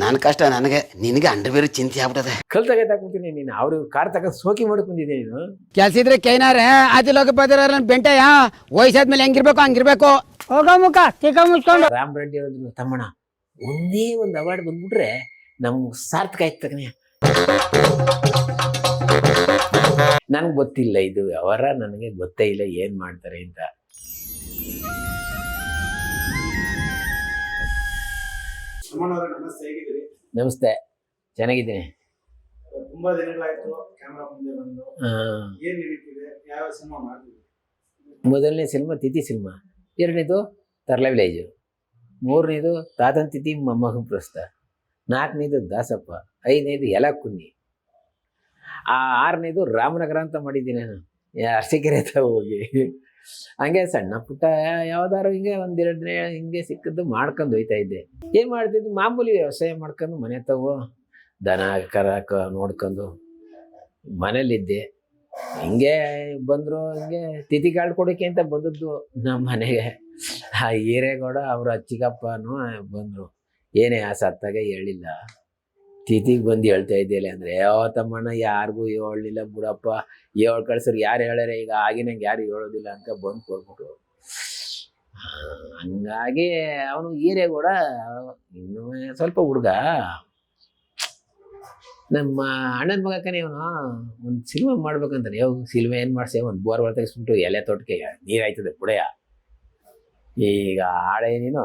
ನನ್ನ ಕಷ್ಟ ನನಗೆ ನಿನಗೆ ಅಂಡ ಬೇರೆ ಚಿಂತೆ ಆಗ್ಬಿಟ್ಟದೆ ಕಲ್ ತಗೊಂತೀನಿ ಕೂತೀನಿ ನೀನು. ಅವ್ರು ಕಾರ್ ತಗ ಸೋಕಿ ಮಾಡಕ್ ಬಂದಿದ್ದೆ ನೀನು. ಕೆಲ್ಸ ಇದ್ರೆ ಕೈನಾರ ಆದಿಲೋಕ ಬದಿರ ಬೆಂಟಯ್ಯ ವಯಸ್ಸಾದ್ಮೇಲೆ ಹೆಂಗಿರ್ಬೇಕು ಹಂಗಿರ್ಬೇಕು. ಹೋಗೋ ಮುಖ ತಿಕ್ಕ ಮುಚ್ಕೊಂಡು. ರಾಮ್ ರೆಡ್ಡಿ ಹೇಳಿದ್ರು ತಮ್ಮಣ್ಣ ಒಂದೇ ಒಂದು ಅವಾರ್ಡ್ ಬಂದ್ಬಿಟ್ರೆ ನಮ್ಗೆ ಸಾರ್ಥಕ ಆಯ್ತು ತಗನೆ ನನ್ಗೆ ಗೊತ್ತಿಲ್ಲ ಇದು ವ್ಯವಹಾರ ನನಗೆ ಗೊತ್ತೇ ಇಲ್ಲ ಏನ್ ಮಾಡ್ತಾರೆ ಅಂತ. ನಮಸ್ತೆ ಹೇಗಿದ್ದೀರಿ? ನಮಸ್ತೆ. ಚೆನ್ನಾಗಿದ್ದೀನಿ. ತುಂಬಾ ದಿನಗಳಾಯ್ತು ಕ್ಯಾಮ್ರಾ ಮುಂದೆ ಬಂದು. ಏನ್ ನಡೀತಿದೆ? ಯಾವ ಸಿನಿಮಾ ಮಾಡ್ತಿದ್ರಿ ಮೊದಲನೇ ಸಿನಿಮಾ ತಿಥಿ ಸಿನಿಮಾ. ಎರಡನೇದು ತರ್ಲ ವಿಲೇಜು. ಮೂರನೇದು ತಾತನ್ ತಿಥಿ ಮೊಮ್ಮಗನ ಪ್ರಸ್ತ ನಾಲ್ಕನೇದು ದಾಸಪ್ಪ. ಐದನೇದು ಎಲ ಕುನ್ನಿ ಆ ಆರನೇದು ರಾಮನಗರ ಅಂತ ಮಾಡಿದ್ದೀನಿ ನಾನು. ಅರಸೀಕೆರೆ ಹತ್ರ ಹೋಗಿ. ಹಂಗೆ ಸಣ್ಣ ಪುಟ್ಟ ಯಾವ್ದಾದ್ರು ಹಿಂಗೆ ಒಂದೆರಡು ದಿನ ಹಿಂಗೆ ಸಿಕ್ಕದ್ದು ಮಾಡ್ಕೊಂಡು ಹೋಯ್ತಾ ಇದ್ದೆ. ಏನು ಮಾಡ್ತಿದ್ದು? ಮಾಮೂಲಿ ವ್ಯವಸಾಯ ಮಾಡ್ಕೊಂಡು ಮನೆ ತಗೋ, ದನ, ಕರ ನೋಡ್ಕೊಂಡು ಮನೇಲಿದ್ದೆ ಹಿಂಗೆ ಬಂದರು ಹಿಂಗೆ ತಿಥಿ ಕೊಡೋಕೆ ಅಂತ ಬಂದದ್ದು ನಮ್ಮ ಮನೆಗೆ. ಆ ಹಿರೇಗೌಡ ಅವರು ಅಚ್ಚಿಗಪ್ಪನೂ ಬಂದರು. ಏನೇ ಆ ಸತ್ತಾಗ ಹೇಳಿಲ್ಲ. ತಿಥಿಗೆ ಬಂದು ಹೇಳ್ತಾ ಇದ್ದೇಲೆ ಅಂದರೆ ಯಾವ ತಮ್ಮಣ್ಣ, ಯಾರಿಗೂ ಹೇಳಲಿಲ್ಲ ಬಿಡಪ್ಪ. ಹೇಳ್ ಕಳ್ಸೋರು ಯಾರು ಹೇಳ್ಯಾರ? ಈಗ ಆಗಿನಂಗೆ ಯಾರು ಹೇಳೋದಿಲ್ಲ ಅಂತ ಬಂದು ಕೊಡ್ಬಿಟ್ರು ಹಂಗಾಗಿ ಅವನು ಈರೇಗೌಡ ಇನ್ನು ಸ್ವಲ್ಪ ಹುಡುಗ. ನಮ್ಮ ಅಣ್ಣನ ಮಗ ಕಣೆ ಇವನು, ಒಂದು ಸಿನಿಮಾ ಮಾಡ್ಬೇಕಂತಾನೆ. ಯಾವ ಸಿನಿಮಾ ಏನು ಮಾಡ್ಸಿ? ಒಂದು ಬೋರ್ ಒಳ ತೆಗಿಸ್ಬಿಟ್ಟು ಎಲೆ ತೋಟಕ್ಕೆ ನೀರು ಆಯ್ತದೆ ಬುಡೆಯ ಈಗ ಆಳೆ ನೀನು.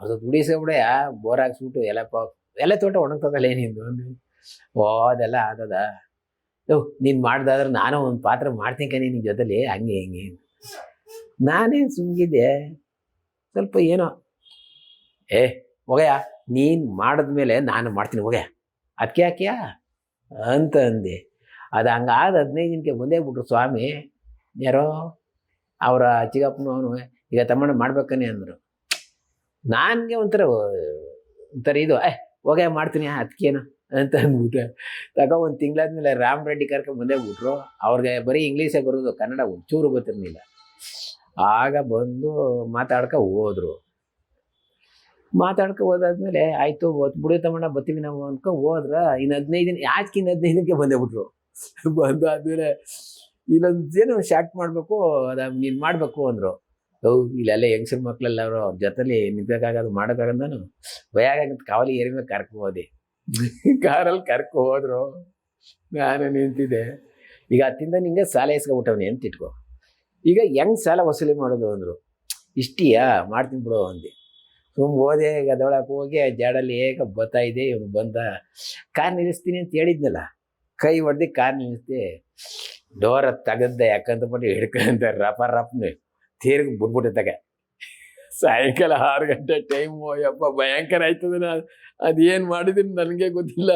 ಅದು ದುಡಿಸೋ ಬುಡೆಯ ಬೋರ್ ಹಾಕ್ಸ್ಬಿಟ್ಟು ಎಲೆ ಪ ಎಲೆ ತೋಟ ಒಣಗ್ತದಲ್ಲ ಏನಿಂದು ಓ, ಅದೆಲ್ಲ ಆದದ. ಓ, ನೀನು ಮಾಡ್ದಾದ್ರೆ ನಾನು ಒಂದು ಪಾತ್ರ ಮಾಡ್ತೀನಿ ಕಣಿ ನಿನ್ನ ಜೊತೆಲಿ. ಹಂಗೆ, ಹಿಂಗೆ. ನಾನೇನು ಸುಮ್ಗಿದ್ದೆ? ಸ್ವಲ್ಪ ಏನೋ. ಏ ಹೋಗಯ್ಯ ನೀನು ಮಾಡಿದ್ಮೇಲೆ ನಾನು ಮಾಡ್ತೀನಿ ಹೋಗಯ್ಯ ಅದಕ್ಕೆ ಯಾಕೆಯಾ ಅಂತ ಅಂದೆ. ಅದು ಹಂಗಾದ ಹದಿನೈದು ದಿನಕ್ಕೆ ಬಂದೇ ಬಿಟ್ರು ಸ್ವಾಮಿ. ಯಾರೋ? ಅವರ ಚಿಗಪ್ಪನವನು ಈಗ ತಮ್ಮಣ್ಣ ಮಾಡ್ಬೇಕನೆ ಅಂದರು. ನನಗೆ ಒಂಥರ ಒಂಥರ ಇದು, ಏ ಹೋಗೇ ಮಾಡ್ತೀನಿ ಅದಕ್ಕೇನು ಅಂತ ಅಂದ್ಬಿಟ್ಟು ತಗೋ ಒಂದು ತಿಂಗಳಾದ್ಮೇಲೆ ರಾಮ್ ರೆಡ್ಡಿ ಕರ್ಕೊಂಡು ಬಂದೇ ಬಿಟ್ರು ಅವ್ರಿಗೆ ಬರೀ ಇಂಗ್ಲೀಷೇ ಬರೋದು, ಕನ್ನಡ ಒಂಚೂರು ಗೊತ್ತಿರಲಿಲ್ಲ. ಆಗ ಬಂದು ಮಾತಾಡ್ಕೊ ಹೋದ್ರು. ಮಾತಾಡ್ಕೊ ಹೋದಾದ್ಮೇಲೆ ಆಯ್ತು ಬತ್ತು ಬಿಡು ತಮ್ಮಣ್ಣ, ಬರ್ತೀವಿ ನಾವು ಅನ್ಕೊ ಹೋದ್ರ ಇನ್ನು ಹದಿನೈದು ದಿನ ಯಾಕೆ ಇನ್ನು ಹದಿನೈದು ದಿನಕ್ಕೆ ಬಂದೇ ಬಿಟ್ರು ಬಂದು ಆದ್ಮೇಲೆ ಇಲ್ಲೊಂದು ಏನೋ ಶಾಕ್ ಮಾಡಬೇಕು, ಅದ ನೀನು ಮಾಡಬೇಕು ಅಂದರು. ಅವು ಇಲ್ಲೆಲ್ಲ ಹೆಂಗಸ್ರ ಮಕ್ಕಳೆಲ್ಲ ಅವರು ಅವ್ರ ಜೊತೆಲಿ ನಿಂತ್ಬೇಕಾಗೋದು ಮಾಡೋಕ್ಕಾಗದು ನಾನು ಭಯ ಆಗಂತ ಕಾವಲಿ ಏರಿ ಮೇಲೆ ಕರ್ಕೊ ಹೋದೆ. ಕಾರಲ್ಲಿ ಕರ್ಕೊ ಹೋದ್ರು. ನಾನು ನಿಂತಿದ್ದೆ. ಈಗ ಅತ್ತಿಂದ ನಿಂಗೆ ಸಾಲ ಇಸ್ಕೊಬಿಟ್ಟವನಿ ಅಂತ ಇಟ್ಕೊ. ಈಗ ಹೆಂಗ್ ಸಾಲ ವಸೂಲಿ ಮಾಡೋದು ಅಂದರು. ಇಷ್ಟಿಯಾ? ಮಾಡ್ತೀನಿ ಬಿಡು ಅಂದೆ. ತುಂಬ ಹೋದೆ ಗದೊಳಕ್ಕೆ ಹೋಗಿ ಜಾಡಲ್ಲಿ ಹೇಗೆ ಇದೆ, ಇವನು ಬಂದ. ಕಾರ್ ನಿಲ್ಲಿಸ್ತೀನಿ ಅಂತ ಹೇಳಿದ್ನಲ್ಲ. ಕೈ ಹೊಡೆದು ಕಾರ್ ನಿಲ್ಲಿಸ್ದೆ. ಡೋರ ತೆಗೆದ್ದೆ ಯಾಕಂತ ಬಿಟ್ಟು ಹಿಡ್ಕೊಂತ ರಪ ರಪ್ನೆ ತೀರ್ಗಿ ಬಿಟ್ಬಿಟ್ಟೆ ತಗ ಸಾಯಂಕಾಲ ಆರು ಗಂಟೆ ಟೈಮು ಯಪ್ಪ, ಭಯಂಕರ ಆಯ್ತದ ಅದೇನು ಮಾಡಿದ್ದೀನಿ ನನಗೆ ಗೊತ್ತಿಲ್ಲ.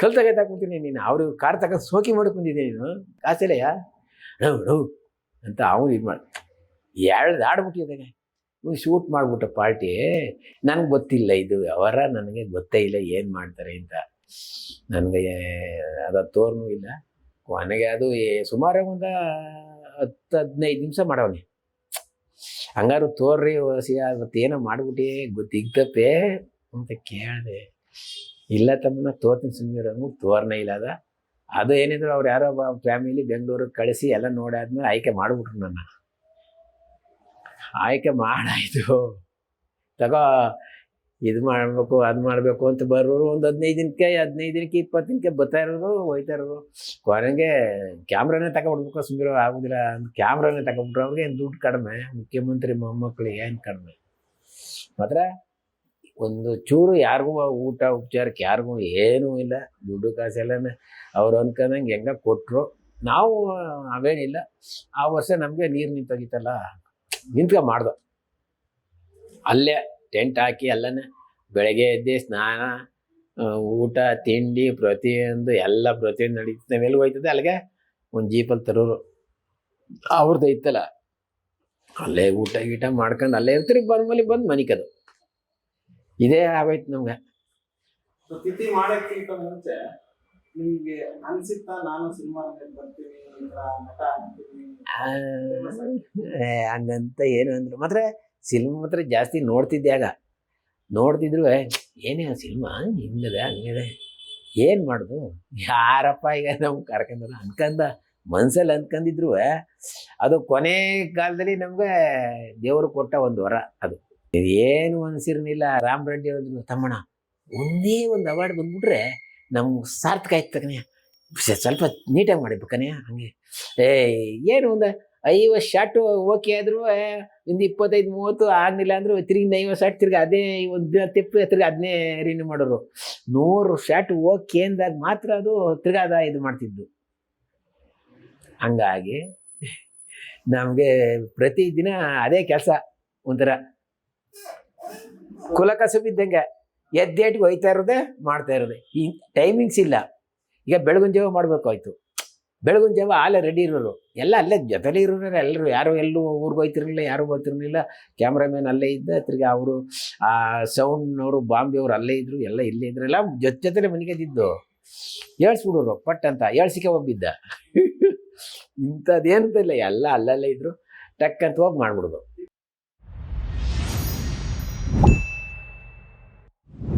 ಕಲ್ ತಗೈತಾ ಕೂತೀನಿ ನೀನು, ಅವರು ಕಾರ್ ತಗ ಸೋಕಿ ಮಾಡಕ್ ಬಂದಿದ್ದೆ ನೀನು. ಡೌ ಅಂತ ಅವನು ಇದು ಮಾಡಿ ಎರಡು ಆಡ್ಬಿಟ್ಟಿದ್ದಾಗೆ. ಇವ್ನು ಶೂಟ್ ಮಾಡಿಬಿಟ್ಟ ಪಾರ್ಟಿ ನನಗೆ ಗೊತ್ತಿಲ್ಲ ಇದು ಅವರ, ನನಗೆ ಗೊತ್ತೇ ಇಲ್ಲ ಏನು ಮಾಡ್ತಾರೆ ಅಂತ. ನನಗೆ, ಅದು ತೋರ್ನೂ ಇಲ್ಲ. ಕೊನೆಗೆ ಅದು ಸುಮಾರು ಒಂದು ಹತ್ತು ಹದಿನೈದು ನಿಮಿಷ ಮಾಡವನೆ. ಹಂಗಾರು ತೋರ್ರಿ ಸಿ ಏನೋ ಮಾಡ್ಬಿಟ್ಟಿ? ಗೊತ್ತಿಗ್ತಪ್ಪೆ ಅಂತ ಕೇಳಿದೆ. ಇಲ್ಲ ತಮ್ಮನ ತೋರ್ತೀನಿ ಸುಮ್ಮನೆ ಅಂದ್ಬಿಟ್ಟು ತೋರ್ನೇ ಇಲ್ಲ ಅದ. ಅದು ಏನಿದ್ರು ಅವ್ರು ಯಾರೋ ಫ್ಯಾಮಿಲಿ ಬೆಂಗಳೂರಿಗೆ ಕಳಿಸಿ ಎಲ್ಲ ನೋಡಾದ್ಮೇಲೆ ಆಯ್ಕೆ ಮಾಡಿಬಿಟ್ರು ನನ್ನ. ಆಯ್ಕೆ ಮಾಡಾಯಿತು. ತಗೋ ಇದು ಮಾಡಬೇಕು, ಅದು ಮಾಡಬೇಕು ಅಂತ ಬರೋರು ಒಂದು ಹದಿನೈದು ದಿನಕ್ಕೆ ಹದಿನೈದು ದಿನಕ್ಕೆ ಇಪ್ಪತ್ತು ದಿನಕ್ಕೆ ಬರ್ತಾ ಇರೋರು, ಹೋಯ್ತಾ ಇರೋರು. ಕೊನೆಗೆ ಕ್ಯಾಮ್ರಾನೇ ತಗೊಬಿಡ್ಬೇಕು ಸುಮ್ಮನೆ ಆಗೋದಿಲ್ಲ ಕ್ಯಾಮ್ರಾನೇ ತಗೊಬಿಟ್ರು, ಅವ್ರಿಗೆ ಏನು ದುಡ್ಡು ಕಡಿಮೆ? ಮುಖ್ಯಮಂತ್ರಿ ಮೊಮ್ಮಕ್ಕಳಿಗೆ ಏನು ಕಡಿಮೆ? ಮಾತ್ರ ಒಂದು ಚೂರು ಯಾರಿಗೂ ಊಟ, ಉಪಚಾರಕ್ಕೆ ಯಾರಿಗೂ ಏನೂ ಇಲ್ಲ. ದುಡ್ಡು ಕಾಸೆಲ್ಲ ಅವ್ರು ಅನ್ಕೊಂಡಂಗೆ ಹೆಂಗ ಕೊಟ್ಟರು ನಾವು ಅವೇನಿಲ್ಲ. ಆ ವರ್ಷ ನಮಗೆ ನೀರು ನಿಂತೋಗಿತ್ತಲ್ಲ, ನಿಂತ್ಕೊ ಮಾಡ್ದೋ. ಅಲ್ಲೇ ಟೆಂಟ್ ಹಾಕಿ ಎಲ್ಲನ ಬೆಳಗ್ಗೆ ಎದ್ದು ಸ್ನಾನ ಊಟ, ತಿಂಡಿ ಪ್ರತಿಯೊಂದು ಎಲ್ಲ ಪ್ರತಿಯೊಂದು ನಡೀತದೆ ನಾವೆಲ್ಲಿ ಹೋಯ್ತದೆ? ಅಲ್ಲಿಗೆ ಒಂದು ಜೀಪಲ್ಲಿ ತರೋರು. ಅವ್ರದ್ದು ಐತಲ್ಲ ಅಲ್ಲೇ ಊಟ ಗೀಟ ಮಾಡ್ಕೊಂಡು ಅಲ್ಲೇ ಇರ್ತೀರಿ ಬಂದ್ಮೇಲೆ ಬಂದು ಮನಿಕದು ಇದೇ ಆಗೋಯ್ತು ನಮ್ಗೆ. ಮುಂಚೆ ನಿಮ್ಗೆ ಅನ್ಸಿತ್ತಾ ನಾನು ಸಿನಿಮಾ ಬರ್ತೀನಿ ಏ, ಹಂಗಂತ ಏನು ಅಂದ್ರೆ. ಮಾತ್ರ ಸಿನಿಮಾ ಮಾತ್ರ ಜಾಸ್ತಿ ನೋಡ್ತಿದ್ದೆ ಆಗ. ನೋಡ್ತಿದ್ರು ಏನೇ ಆ ಸಿನಿಮಾ? ಹಿಂಗದೆ ಹಂಗಿದೆ. ಏನು ಮಾಡೋದು? ಯಾರಪ್ಪ ಈಗ ನಮ್ಗೆ ಕರ್ಕೊಂಡ್ರ ಅನ್ಕಂದ ಮನ್ಸಲ್ಲಿ ಅನ್ಕೊಂಡಿದ್ರು ಅದು ಕೊನೆ ಕಾಲದಲ್ಲಿ ನಮ್ಗೆ ದೇವರು ಕೊಟ್ಟ ಒಂದು ವರ ಅದು. ಏನು ಅನ್ಸಿರ್ನಿಲ್ಲ ರಾಮ್ ರೆಡ್ಡಿ ಅವ್ರದ್ದು ತಮ್ಮಣ್ಣ. ಒಂದೇ ಒಂದು ಅವಾರ್ಡ್ ಬಂದ್ಬಿಟ್ರೆ ನಮ್ಗೆ ಸಾರ್ಥಕ ಆಯ್ತು ತಗನೇ ಸ್ವಲ್ಪ ನೀಟಾಗಿ ಮಾಡಿಬೇಕನೇ ಹಂಗೆ. ಏ, ಏನು ಒಂದು ಐವತ್ತು ಶಾಟು ಓಕೆ ಆದರೂ ಒಂದು ಇಪ್ಪತ್ತೈದು, ಮೂವತ್ತು ಆಗಲಿಲ್ಲ ಅಂದರೂ ತಿರುಗಿ ಐವತ್ತು ಶಾಟ್ ತಿರ್ಗಿ ಅದೇ ಒಂದು ತಿಪ್ಪು ತಿರ್ಗಿ ಅದನ್ನೇ ರಿನ್ಯೂ ಮಾಡೋರು. ನೂರು ಶಾಟ್ ಓಕೆ ಅಂದಾಗ ಮಾತ್ರ ಅದು ತಿರ್ಗಿ ಅದ ಇದು ಮಾಡ್ತಿದ್ದು. ಹಂಗಾಗಿ ನಮಗೆ ಪ್ರತಿದಿನ ಅದೇ ಕೆಲಸ ಒಂಥರ. ಕುಲಕಸಬಿದ್ದಂಗೆ ಎದ್ದೇಟಿಗೆ ಹೋಯ್ತಾ ಇರೋದೇ ಮಾಡ್ತಾ ಇರೋದೆ. ಈ ಟೈಮಿಂಗ್ಸ್ ಇಲ್ಲ. ಈಗ ಬೆಳಗಿನ ಜಾವ ಮಾಡಬೇಕಾಯ್ತು ಬೆಳಗಿನ ಜಾವ ಆಲೇ ರೆಡಿ ಇರೋರು. ಎಲ್ಲ ಅಲ್ಲೇ ಜೊತೆಲೇ ಇರೋರು ಎಲ್ಲರೂ. ಯಾರು ಎಲ್ಲೂ ಊರಿಗೆ ಹೋಯ್ತಿರಲಿಲ್ಲ, ಯಾರು ಹೋಗ್ತಿರಲಿಲ್ಲ ಕ್ಯಾಮ್ರಾಮ್ಯಾನ್ ಅಲ್ಲೇ ಇದ್ದ, ತಿರ್ಗಿ ಅವರು, ಆ ಸೌಂಡ್ನವರು ಬಾಂಬೆ ಅವರು ಅಲ್ಲೇ ಇದ್ದರು ಎಲ್ಲ ಇಲ್ಲೇ ಇದ್ರು. ಎಲ್ಲ ಜೊತೆ ಜೊತೆಲೆ ಮನೆಗೆದ್ದಿದ್ದು ಹೇಳ್ಸ್ಬಿಡೋರು ಪಟ್ ಅಂತ ಏಳ್ಸಿಕೆ ಒಬ್ಬಿದ್ದ ಇಂಥದ್ದೇನು ಇಲ್ಲ. ಎಲ್ಲ ಅಲ್ಲಲ್ಲೇ ಇದ್ದರು ಟಕ್ ಅಂತ ಹೋಗಿ ಮಾಡ್ಬಿಡೋದು